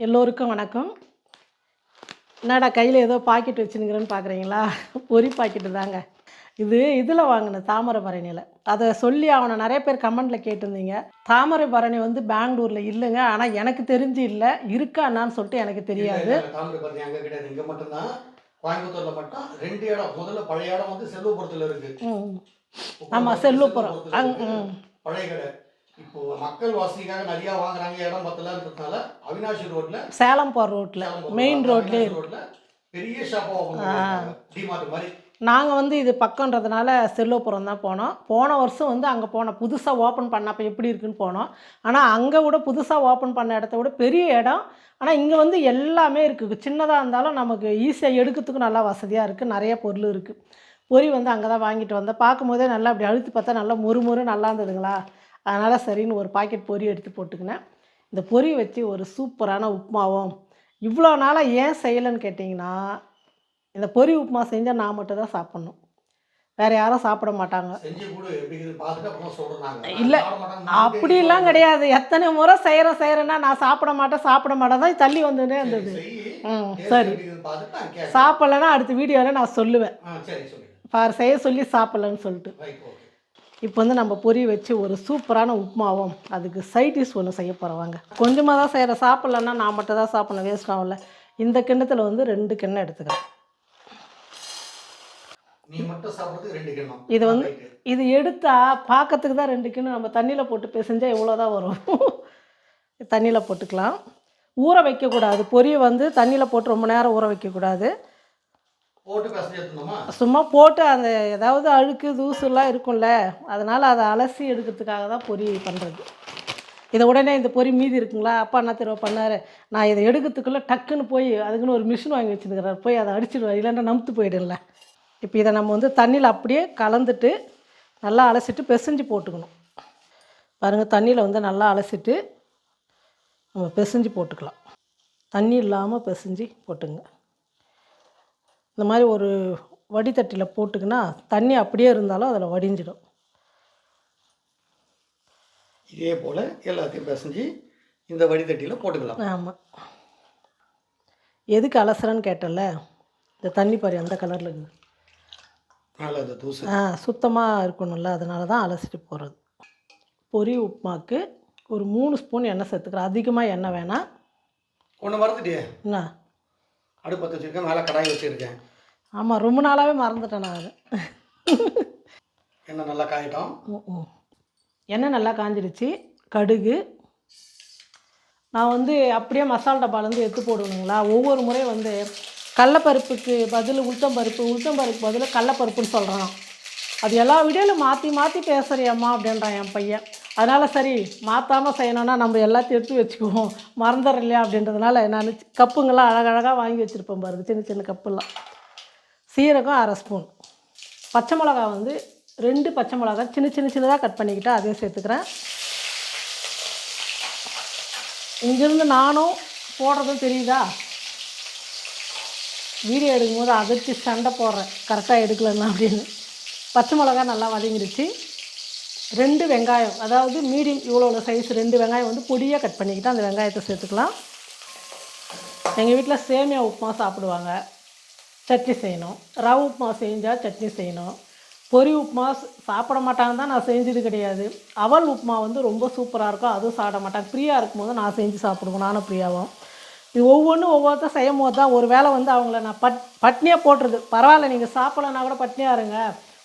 எல்லோருக்கும் வணக்கம். என்னடா கையில் ஏதோ பாக்கெட் வச்சுனுங்கிறேன்னு பார்க்குறீங்களா பொரி பாக்கெட்டு தாங்க. இது இதில் வாங்கினேன் தாமரை பரணியில். அதை சொல்லி அவனை நிறைய பேர் கமெண்டில் கேட்டிருந்தீங்க. தாமரை பரணி வந்து பெங்களூரில் இல்லைங்க. ஆனால் எனக்கு தெரிஞ்சு இல்லை. இருக்கா என்னான்னு சொல்லிட்டு எனக்கு தெரியாது. இல்ல, இல்ல, தாமிர பரணி அங்க கிடையாது. இங்க மட்டும்தான். கோயம்புத்தூர்ல மட்டும் ரெண்டு இடம். முதல்ல பழைய இடம் வந்து செல்வபுரத்துல இருக்கு. ம் ஆமா, செல்வபுரம். ம். பழைய கடை. இப்போ மக்கள் வசதிக்காக நிறைய வாங்குறாங்க இடம் பத்தலன்றதுனால அவினாஷி ரோட்ல சேலம் போகிற ரோட்டில் மெயின் ரோட்லேயே அவினாஷி ரோட்ல பெரிய ஷாப்பா ஓபன் பண்ணிருக்காங்க. டிமார்ட் மாதிரி. நாங்கள் வந்து இது பக்கன்றதுனால செல்வபுரம் தான் போனோம். போன வருஷம் வந்து அங்கே போனோம் புதுசாக ஓப்பன் பண்ணப்போ எப்படி இருக்குன்னு போனோம். ஆனால் அங்கே விட புதுசாக ஓப்பன் பண்ண இடத்த விட பெரிய இடம். ஆனால் இங்கே வந்து எல்லாமே இருக்குது. சின்னதாக இருந்தாலும் நமக்கு ஈஸியாக எடுக்கிறதுக்கும் நல்லா வசதியாக இருக்குது நிறைய பொருள் இருக்குது பொரி வந்து அங்கே தான் வாங்கிட்டு வந்தேன். பார்க்கும்போதே நல்லா அப்படி அழுத்தி பார்த்தா நல்லா மொறு நல்லா இருந்ததுங்களா? அதனால் சரின்னு ஒரு பாக்கெட் பொரி எடுத்து போட்டுக்கினேன். இந்த பொரி வச்சு ஒரு சூப்பரான உப்புமாவும். இவ்வளோ நாளாக ஏன் செய்யலைன்னு கேட்டிங்கன்னா இந்த பொரி உப்புமா செஞ்சால் நான் மட்டும் தான் சாப்பிட்ணும். வேறு யாரும் சாப்பிட மாட்டாங்க. இல்ல, அப்படிலாம் கிடையாது. எத்தனை முறை செய்கிறேன் செய்கிறேன்னா நான் சாப்பிட மாட்டேன் சாப்பிட மாட்டேன் தான் தள்ளி வந்துட்டே இருந்தது. ம் சரி. சாப்பிட்லன்னா அடுத்த வீடியோவில் நான் சொல்லுவேன். பார் செய்ய சொல்லி சாப்பிட்லன்னு சொல்லிட்டு. இப்போ வந்து நம்ம பொரி வச்சு ஒரு சூப்பரான உப்புமாவும் அதுக்கு சைட் டிஷ் ஒன்று செய்ய போகிறவாங்க கொஞ்சமாக தான் செய்கிற சாப்பிட்லன்னா நான் மட்டும் தான் சாப்பிடணும் வேஸ்ட் ஆகல இந்த கிண்ணத்தில் வந்து ரெண்டு கிண்ணம் எடுத்துக்கிறேன் கிண்ணம். இது வந்து-. இது எடுத்தால் பார்க்கறதுக்கு தான் ரெண்டு கிண்ணம். நம்ம தண்ணியில் போட்டு பிசைஞ்சால் இவ்வளோ தான் வரும். தண்ணியில் போட்டுக்கலாம். ஊற வைக்கக்கூடாது. பொரியை வந்து தண்ணியில் போட்டு ரொம்ப நேரம் ஊற வைக்கக்கூடாது. சும்மா போட்டு அந்த ஏதாவது அழுக்கு தூசுலாம் இருக்கும்ல அதனால் அதை அலசி எடுக்கிறதுக்காக தான் பொரி பண்ணுறது இதை உடனே இந்த பொரி மீதி இருக்குங்களா? அப்பா என்ன தெரியும் பண்ணார்? நான் இதை எடுக்கிறதுக்குள்ளே டக்குன்னு போய் அதுக்குன்னு ஒரு மிஷின் வாங்கி வச்சுருக்கிறார். போய் அதை அடிச்சிடுவார் இல்லைன்னா நமுத்து போயிடும்ல. இப்போ இதை நம்ம வந்து தண்ணியில் அப்படியே கலந்துட்டு நல்லா அலசிட்டு பிசைஞ்சு போட்டுக்கணும். பாருங்கள் தண்ணியில் வந்து நல்லா அலசிட்டு நம்ம பிசைஞ்சு போட்டுக்கலாம். தண்ணி இல்லாமல் பெசஞ்சு போட்டுங்க. இந்த மாதிரி ஒரு வடிதட்டில் போட்டுக்கினா தண்ணி அப்படியே இருந்தாலும் அதில் வடிஞ்சிடும். இதே போல் எல்லாத்தையும் பிசைஞ்சு இந்த வடிதட்டியில் போட்டுக்கலாம். ஆமாம் எதுக்கு அலசுறேன்னு கேட்டல இந்த தண்ணி பாரு அந்த கலரில் இருக்குது ஆ சுத்தமாக இருக்கணும்ல அதனால தான் அலசிட்டு போகிறது பொரி உப்புமாக்கு ஒரு மூணு ஸ்பூன் எண்ணெய் சேர்த்துக்கிறேன். அதிகமாக எண்ணெய் வேணாம். ஒன்று மறந்துட்டியே. என்ன? அடுப்பத்தை வச்சுருக்கேன் மேலே கடாய் வச்சுருக்கேன். ஆமாம் ரொம்ப நாளாகவே மறந்துட்டேன் நான் அது. எண்ணெய் நல்லா காயிட்டோம். எண்ணெய் நல்லா காஞ்சிடுச்சு கடுகு. நான் வந்து அப்படியே மசாலா டப்பாலேருந்து எடுத்து போடணுங்களா ஒவ்வொரு முறையும் வந்து கடலப்பருப்புக்கு பதில் உளுத்தம்பருப்பு உளுத்தம்பருப்பு பதில் கடலப்பருப்புன்னு சொல்கிறான் அது எல்லா வீடியோவில் மாற்றி மாற்றி பேசுகிறியம்மா அப்படின்றான் என் பையன். அதனால் சரி மாற்றாமல் செய்யணும்னா நம்ம எல்லாத்தையும் எடுத்து வச்சுக்குவோம். மறந்துடுற இல்லையா அப்படின்றதுனால நான் கப்புங்கெல்லாம் அழகழகாக வாங்கி வச்சுருப்பேன் பாருங்க சின்ன சின்ன கப்புலாம். சீரகம் அரை ஸ்பூன். பச்சை மிளகா வந்து ரெண்டு பச்சை மிளகா சின்ன சின்ன சின்னதாக கட் பண்ணிக்கிட்டு அதையும் சேர்த்துக்கிறேன். இங்கேருந்து நானும் போடுறதும் தெரியுதா? வீடியோ எடுக்கும்போது அதிர்ச்சி சண்டை போடுறேன். கரெக்டாக எடுக்கலன்னா அப்படின்னு. பச்சை மிளகா நல்லா வதங்கிடுச்சு ரெண்டு வெங்காயம் அதாவது மீடியம் இவ்வளோ சைஸ் ரெண்டு வெங்காயம் வந்து பொடியாக கட் பண்ணிக்கிட்டு அந்த வெங்காயத்தை சேர்த்துக்கலாம். எங்கள் வீட்டில் சேமியா உப்புமா சாப்பிடுவாங்க. சட்னி செய்யணும். ரவை உப்புமா செஞ்சால் சட்னி செய்யணும். பொரி உப்புமா சாப்பிட மாட்டாங்க தான் நான் செஞ்சது கிடையாது. அவல் உப்புமா வந்து ரொம்ப சூப்பராக இருக்கும். அதுவும் சாப்பிட மாட்டாங்க. ஃப்ரீயாக இருக்கும்போது நான் செஞ்சு சாப்பிடுவேன். நானும் ஃப்ரீயாகவும் இது ஒவ்வொன்றும் ஒவ்வொருத்தரும் செய்யும் போது தான் ஒரு வேளை வந்து அவங்கள நான் பட் பட்னியாக போட்டுறது. பரவாயில்ல நீங்கள் சாப்பிடலன்னா கூட பட்னியாக இருங்க.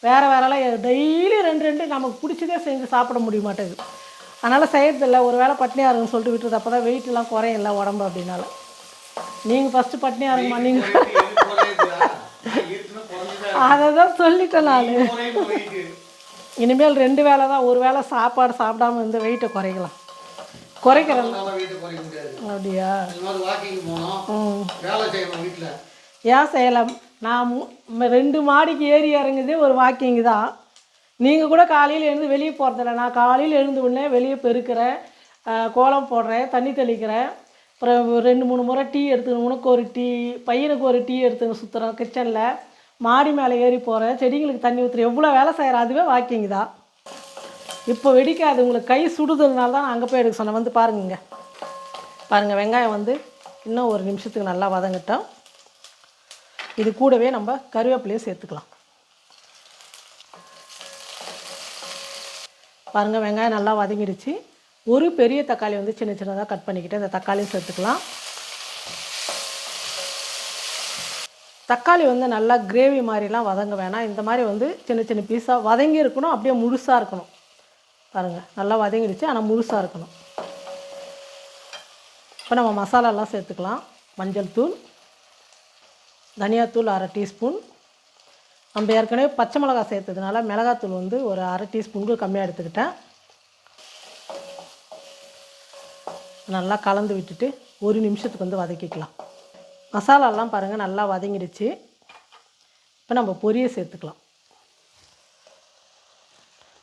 வேறு வேறெல்லாம் டெய்லி ரெண்டு ரெண்டு நமக்கு பிடிச்சதே செஞ்சு சாப்பிட முடிய மாட்டேங்குது. அதனால் செய்யறதில்ல ஒரு வேளை பட்னியாக இருங்கன்னு சொல்லிட்டு விட்டுறது அப்போ தான் வெயிட்லாம் குறையில்ல உடம்பு அப்படின்னால. நீங்கள் ஃபஸ்ட்டு பட்னியாக இருங்கம்மா நீங்கள் அதை தான் சொல்லிட்டேன் நான். இனிமேல் ரெண்டு வேளை தான். ஒரு வேளை சாப்பாடு சாப்பிடாம இந்த வெயிட்டை குறைக்கலாம். குறைக்கிறேன். அப்படியா? ம். வேலை வீட்டில் ஏன் செய்யலாம் நான் மு- ரெண்டு மாடிக்கு ஏறி இறங்குதே ஒரு வாக்கிங் தான் நீங்கள் கூட காலையில் எழுந்து வெளியே போகிறதில்ல நான் காலையில் எழுந்து உடனே வெளியே பெருக்கிறேன் கோலம் போடுறேன் தண்ணி தெளிக்கிறேன். அப்புறம் ரெண்டு மூணு முறை டீ எடுத்துக்கணும் உனக்கு ஒரு டீ பையனுக்கு ஒரு டீ எடுத்துங்க சுற்றுறோம் கிச்சனில். மாடி மேலே ஏறி போகிறேன் செடிங்களுக்கு தண்ணி ஊற்றுறேன் எவ்வளோ வேலை செய்கிற அதுவே வாக்கிங் தான் இப்போ வெடிக்காது. உங்களுக்கு கை சுடுதல்னால தான் நான் அங்கே போய் எடுக்க சொன்னேன். வந்து பாருங்க பாருங்கள் வெங்காயம் வந்து இன்னும் ஒரு நிமிஷத்துக்கு நல்லா வதங்கட்டும். இது கூடவே நம்ம கருவேப்பிலையும் சேர்த்துக்கலாம். பாருங்கள் வெங்காயம் நல்லா வதங்கிடுச்சு. ஒரு பெரிய தக்காளி வந்து சின்ன சின்னதாக கட் பண்ணிக்கிட்டு அந்த தக்காளியும் சேர்த்துக்கலாம். தக்காளி வந்து நல்லா கிரேவி மாதிரிலாம் வதங்க வேணாம். இந்த மாதிரி வந்து சின்ன சின்ன பீஸாக வதங்கி இருக்கணும் அப்படியே முழுசாக இருக்கணும். பாருங்கள் நல்லா வதங்கிடுச்சு ஆனால் முழுசாக இருக்கணும். இப்போ நம்ம மசாலாலாம் சேர்த்துக்கலாம். மஞ்சள் தூள். தனியாத்தூள் அரை டீஸ்பூன். நம்ம ஏற்கனவே பச்சை மிளகாய் சேர்த்ததுனால மிளகாத்தூள் வந்து ஒரு அரை டீஸ்பூனுக்கு கம்மியாக எடுத்துக்கிட்டேன். நல்லா கலந்து விட்டுட்டு ஒரு நிமிஷத்துக்கு வந்து வதக்கிக்கலாம். மசாலாலாம் பாருங்கள் நல்லா வதங்கிடுச்சு. இப்போ நம்ம பொரியை சேர்த்துக்கலாம்.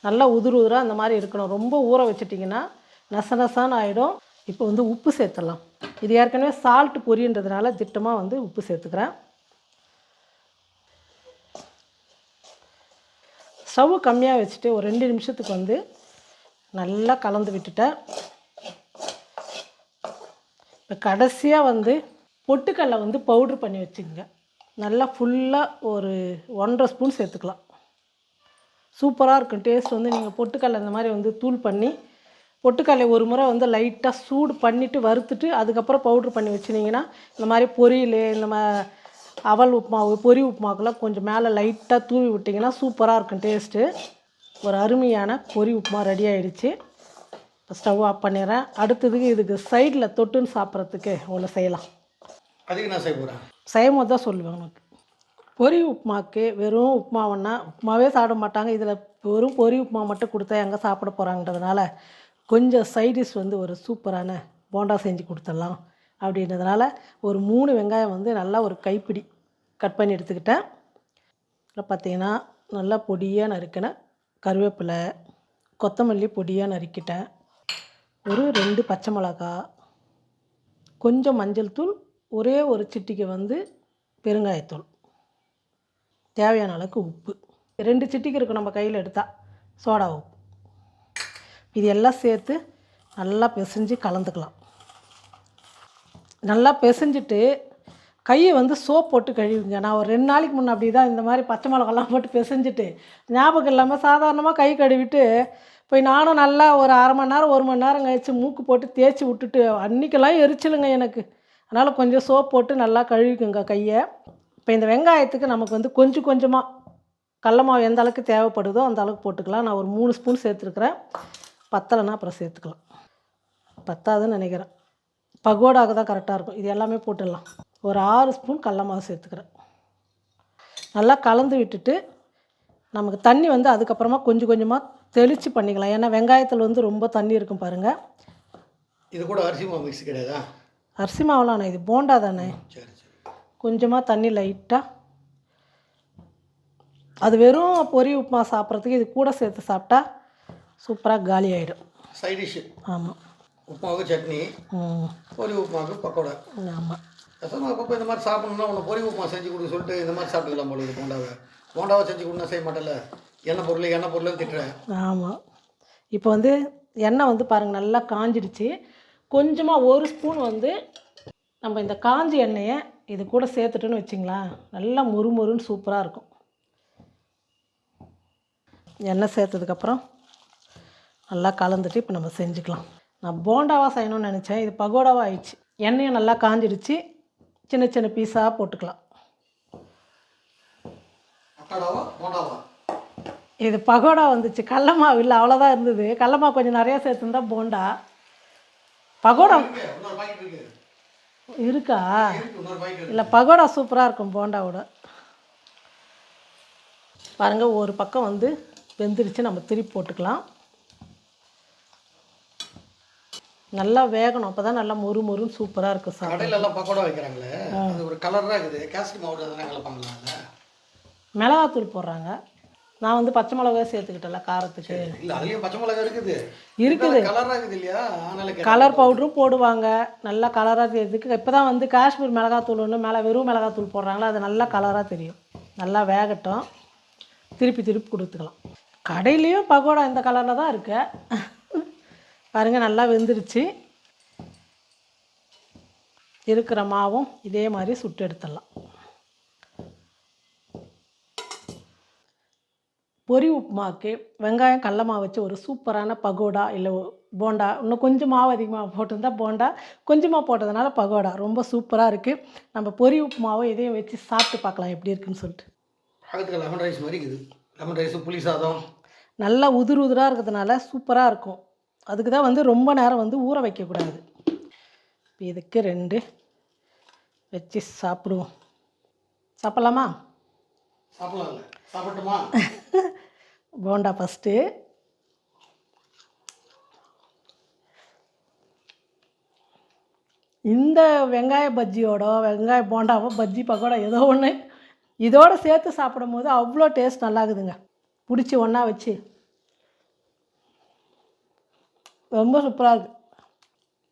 நல்லா உதிர் உதிராக அந்த மாதிரி இருக்கணும். ரொம்ப ஊற வச்சிட்டிங்கன்னா நச நசான்னு ஆகிடும் இப்போ வந்து உப்பு சேர்த்துடலாம். இது ஏற்கனவே சால்ட் பொரியன்றதுனால திட்டமாக வந்து உப்பு சேர்த்துக்கிறேன். ஸ்டவ் கம்மியாக வச்சுட்டு ஒரு ரெண்டு நிமிஷத்துக்கு வந்து நல்லா கலந்து விட்டுட்டேன். இப்போ கடைசியாக வந்து பொட்டுக்கடலை வந்து பவுட்ரு பண்ணி வச்சுக்கோங்க. நல்லா ஃபுல்லாக ஒரு ஒன்றரை ஸ்பூன் சேர்த்துக்கலாம். சூப்பராக இருக்கும். டேஸ்ட் வந்து நீங்கள் பொட்டுக்கடலை இந்த மாதிரி வந்து தூள் பண்ணி பொட்டுக்கடலை ஒரு முறை வந்து லைட்டாக சூடு பண்ணிவிட்டு வறுத்துட்டு அதுக்கப்புறம் பவுட்ரு பண்ணி வச்சுனிங்கன்னா இந்த மாதிரி பொரியல் இந்த மா அவல் உப்புமாவு பொரி உப்புமாவுக்குலாம் கொஞ்சம் மேலே லைட்டாக தூவி விட்டிங்கன்னா சூப்பராக இருக்கும் டேஸ்ட்டு ஒரு அருமையான பொரி உப்புமா ரெடி ஆயிடுச்சு. இப்போ ஸ்டவ் ஆஃப் பண்ணிடுறேன். அடுத்ததுக்கு இதுக்கு சைடில் தொட்டுன்னு சாப்பிட்றதுக்கு ஒன்று செய்யலாம். அதுக்கு நான் செய்ய போகிறேன் செய்யும் போது தான் சொல்லுவேன் உனக்கு. பொரி உப்புமாக்கு வெறும் உப்புமாவுன்னா உப்புமாவே சாப்பிட மாட்டாங்க. இதில் வெறும் பொரி உப்புமா மட்டும் கொடுத்தா எங்கே சாப்பிட போகிறாங்கன்றதுனால கொஞ்சம் சைடிஷ் வந்து ஒரு சூப்பரான போண்டா செஞ்சு கொடுத்துடலாம். அப்படின்றதுனால ஒரு மூணு வெங்காயம் வந்து நல்லா ஒரு கைப்பிடி கட் பண்ணி எடுத்துக்கிட்டேன். இதில் பார்த்தீங்கன்னா நல்லா பொடியாக நறுக்கினேன் கருவேப்பிலை கொத்தமல்லி பொடியாக நறுக்கிட்டேன். ஒரு ரெண்டு பச்சை மிளகா கொஞ்சம் மஞ்சள் தூள் ஒரே ஒரு சிட்டிக்கு வந்து பெருங்காயத்தூள். தேவையான அளவுக்கு உப்பு. ரெண்டு சிட்டிக்கு இருக்கும் நம்ம கையில் எடுத்தால் சோடா உப்பு. இது எல்லாம் சேர்த்து நல்லா பிசைஞ்சு கலந்துக்கலாம். நல்லா பிசைஞ்சிட்டு கையை வந்து சோப் போட்டு கழுவுங்க. நான் ஒரு ரெண்டு நாளைக்கு முன்னே அப்படி தான் இந்த மாதிரி பச்சை மிளகாலாம் போட்டு பிசைஞ்சிட்டு ஞாபகம் இல்லாமல் சாதாரணமாக கை கழுவிட்டு போய் நானும் நல்லா ஒரு அரை மணி நேரம் ஒரு மணி நேரம் கழிச்சு மூக்கு போட்டு தேய்ச்சி விட்டுட்டு அன்றைக்கெல்லாம் எரிச்சலுங்க எனக்கு. அதனால் கொஞ்சம் சோப் போட்டு நல்லா கழுவிக்குங்க கையை. இப்போ இந்த வெங்காயத்துக்கு நமக்கு வந்து கொஞ்சம் கொஞ்சமாக கடல மாவு எந்த அளவுக்கு தேவைப்படுதோ அந்த அளவுக்கு போட்டுக்கலாம். நான் ஒரு மூணு ஸ்பூன் சேர்த்துருக்குறேன். பத்தலைன்னா அப்புறம் சேர்த்துக்கலாம். பத்தாதுன்னு நினைக்கிறேன். பகோடாவுக்கு தான் கரெக்டாக இருக்கும். இது எல்லாமே போட்டுடலாம். ஒரு ஆறு ஸ்பூன் கடல மாவு சேர்த்துக்கிறேன். நல்லா கலந்து விட்டுட்டு நமக்கு தண்ணி வந்து அதுக்கப்புறமா கொஞ்சம் கொஞ்சமாக தெளித்து பண்ணிக்கலாம். ஏன்னா வெங்காயத்தில் வந்து ரொம்ப தண்ணி இருக்கும் பாருங்கள் இது கூட அரிசி மாவு மிக்ஸ் கிடையாதா? அரிசி மாவுலாம் இது போண்டா தானே? சரி சரி. கொஞ்சமாக தண்ணி லைட்டாக அது வெறும் பொரி உப்புமா சாப்பிட்றதுக்கு இது கூட சேர்த்து சாப்பிட்டா சூப்பராக காலி ஆகிடும் சைடிஷ் ஆமாம் உப்புமாவுக்கு சட்னி பொரி உப்புமாவுக்கு பக்கோடா. ஆமாம் ரசமா அப்பப்போ இந்த மாதிரி சாப்பிடணும்னா உன்னை பொரி உப்புமா செஞ்சு கொடுக்க சொல்லிட்டு இந்த மாதிரி சாப்பிட்டுக்கலாம் போல இருக்கு போண்டாவை. போண்டாவை செஞ்சு கொடுனா செய்ய மாட்டேன்ல எண்ணெய் பொருள் எண்ணெய் பொருள்னு திட்டுறேன் ஆமாம் இப்போ வந்து எண்ணெய் வந்து பாருங்கள் நல்லா காஞ்சிடுச்சு. கொஞ்சமாக ஒரு ஸ்பூன் வந்து நம்ம இந்த காஞ்சி எண்ணெயை இது கூட சேர்த்துட்டோன்னு வச்சிங்களேன் நல்லா முறுமுறுன்னு சூப்பராக இருக்கும். எண்ணெய் சேர்த்ததுக்கப்புறம் நல்லா கலந்துட்டு இப்போ நம்ம செஞ்சுக்கலாம். நான் போண்டாவாக செய்யணும்னு நினச்சேன். இது பகோடாவாக ஆயிடுச்சு. எண்ணெயும் நல்லா காஞ்சிடுச்சு. சின்ன சின்ன பீஸாக போட்டுக்கலாம். இது பகோடா வந்துச்சு. கடல மாவு இல்லை அவ்வளோதான் இருந்தது. கடல மாவு கொஞ்சம் நிறையா சேர்த்துருந்தா போண்டா. பகோடா இருக்கு. இல்லை பகோடா சூப்பராக இருக்கும் போண்டாவோட. பாருங்கள் ஒரு பக்கம் வந்து வெந்துருச்சு. நம்ம திருப்பி போட்டுக்கலாம். நல்லா வேகணும். அப்போ தான் நல்லா மொறு மொறுன்னு சூப்பராக இருக்கும் சாப்பிட. கடையில எல்லாம் பக்கோடா வைக்கிறாங்களே? அது ஒரு கலராக இருக்குது. கேசரி மாவு அதெல்லாம் கலப்பாங்களாங்க மிளகாத்தூள் போடுறாங்க. நான் வந்து பச்சை மிளகாய் சேர்த்துக்கிட்டல காரத்துக்கு. இல்ல அதுலயும் பச்சை மிளகா இருக்குது. இருக்குது. கலராக இருக்குது இல்லையா? அதனால. கலர் பவுடரும் போடுவாங்க. நல்லா கலராக தெரியுதுக்கு இப்போ தான் வந்து காஷ்மீர் மிளகாத்தூள் ஒன்று மேலே வெறும் மிளகாத்தூள் போடுறாங்களா? அது நல்லா கலராக தெரியும். நல்லா வேகட்டும். திருப்பி திருப்பி கொடுத்துக்கலாம். கடையிலையும் பகோடா இந்த கலரில் தான் இருக்கு. பாருங்கள் நல்லா வெந்துருச்சு. இருக்கிற மாவும் இதே மாதிரி சுட்டு எடுத்துடலாம். பொரி உப்புமாவுக்கு வெங்காயம் கடல மாவு வச்சு ஒரு சூப்பரான பகோடா இல்லை போண்டா. இன்னும் கொஞ்சம் மாவு அதிகமாக போட்டிருந்தா போண்டா. கொஞ்சமாக போட்டதுனால பகோடா. ரொம்ப சூப்பராக இருக்குது நம்ம பொரி உப்புமாவை இதையும் வச்சு சாப்பிட்டு பார்க்கலாம் எப்படி இருக்குன்னு சொல்லிட்டு. பார்க்கறதுக்கு லெமன் ரைஸ் மாதிரி இருக்குது. லெமன் ரைஸ் புளி சாதம். நல்லா உதிர் உதிராக இருக்கிறதுனால சூப்பராக இருக்கும். அதுக்கு தான் வந்து ரொம்ப நேரம் வந்து ஊற வைக்கக்கூடாது. இப்போ இதுக்கு ரெண்டு வச்சு சாப்பிடுவோம். சாப்பிட்லாமா? சாப்பிட்டுமா போண்டா ஃபஸ்ட்டு இந்த வெங்காய பஜ்ஜியோட வெங்காய போண்டாவோ பஜ்ஜி பக்கோடா ஏதோ ஒன்று இதோட சேர்த்து சாப்பிடும் போது அவ்வளோ டேஸ்ட் நல்லாக்குதுங்க பிடிச்சி ஒன்றா வச்சு. ரொம்ப சூப்பராக இருக்குது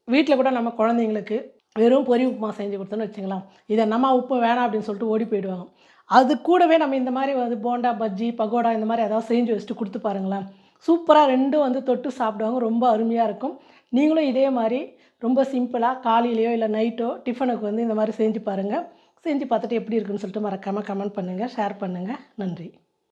வீட்டில் கூட நம்ம குழந்தைங்களுக்கு வெறும் பொரி உப்புமா செஞ்சு கொடுத்தோன்னு வச்சுக்கலாம் இதை நம்ம உப்பு வேணாம் அப்படின்னு சொல்லிட்டு ஓடி போயிடுவாங்க. அது கூடவே நம்ம இந்த மாதிரி வந்து போண்டா பஜ்ஜி பகோடா இந்த மாதிரி ஏதாவது செஞ்சு வச்சுட்டு கொடுத்து பாருங்களேன். சூப்பராக ரெண்டும் வந்து தொட்டு சாப்பிடுவாங்க. ரொம்ப அருமையாக இருக்கும். நீங்களும் இதே மாதிரி ரொம்ப சிம்பிளாக காலையிலையோ இல்லை நைட்டோ டிஃபனுக்கு வந்து இந்த மாதிரி செஞ்சு பாருங்கள் செஞ்சு பார்த்துட்டு எப்படி இருக்குன்னு சொல்லிட்டு மறக்காமல் கமெண்ட் பண்ணுங்கள் ஷேர் பண்ணுங்கள் நன்றி.